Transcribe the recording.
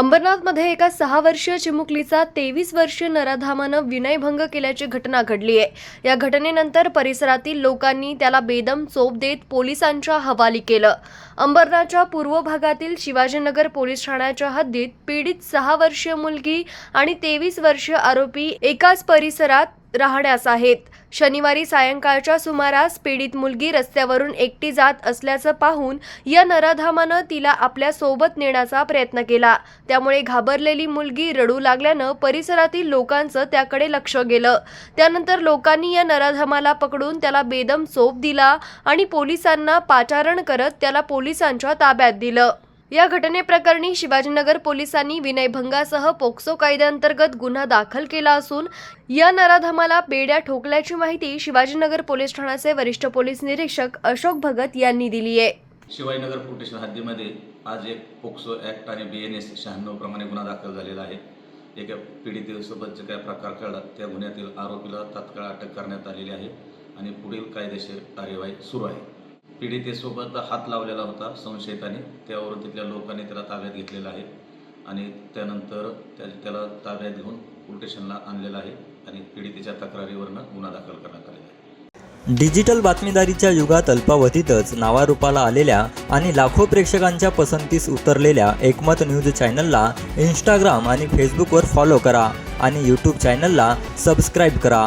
अंबरनाथमध्ये एका सहा वर्षीय चिमुकलीचा तेवीस वर्षीय नराधामानं विनयभंग केल्याची घटना घडली आहे. या घटनेनंतर परिसरातील लोकांनी त्याला बेदम चोप देत पोलिसांच्या हवाली केलं. अंबरनाथच्या पूर्व भागातील शिवाजीनगर पोलीस ठाण्याच्या हद्दीत पीडित सहा वर्षीय मुलगी आणि तेवीस वर्षीय आरोपी एकाच परिसरात राहण्यास आहेत. शनिवारी सायंकाळच्या सुमारास पीडित मुलगी रस्त्यावरून एकटी जात असल्याचं पाहून या नराधामानं तिला आपल्यासोबत नेण्याचा प्रयत्न केला. त्यामुळे घाबरलेली मुलगी रडू लागल्यानं परिसरातील लोकांचं त्याकडे लक्ष गेलं. त्यानंतर लोकांनी या नराधामाला पकडून त्याला बेदम चोप दिला आणि पोलिसांना पाचारण करत त्याला पोलिसांच्या ताब्यात दिलं. या घटनेप्रकरणी शिवाजीनगर पोलिसांनी विनयभंगासह पोक्सो कायद्याअंतर्गत गुन्हा दाखल केला असून या नराधमाला बेड्या ठोकल्याची माहिती शिवाजीनगर पोलीस ठाण्याचे वरिष्ठ पोलीस निरीक्षक अशोक भगत यांनी दिली आहे. शिवाजीनगर पोलीस हद्दीमध्ये आज एक पोक्सो ॲक्ट आणि बी एन एस शहाण्णव प्रमाणे गुन्हा दाखल झालेला आहे. एका पीडितेसोबत जे काय प्रकार कळला त्या गुन्ह्यातील आरोपीला तात्काळ अटक करण्यात आलेली आहे आणि पुढील कायदेशीर कार्यवाही सुरू आहे. पीडितेसोबत हात लावलेला होता संशयिताने. त्यावरून तिथल्या लोकांनी त्याला ताब्यात घेतलेला आहे आणि त्यानंतर त्या त्याला ताब्यात घेऊन पोलीस स्टेशनला आहे आणि पीडितेच्या तक्रारीवरनं गुन्हा दाखल करण्यात आलेला आहे. डिजिटल बातमीदारीच्या युगात अल्पावधीतच नावारूपाला आलेल्या आणि लाखो प्रेक्षकांच्या पसंतीस उतरलेल्या एकमत न्यूज चॅनलला इंस्टाग्राम आणि फेसबुकवर फॉलो करा आणि यूट्यूब चॅनलला सबस्क्राईब करा.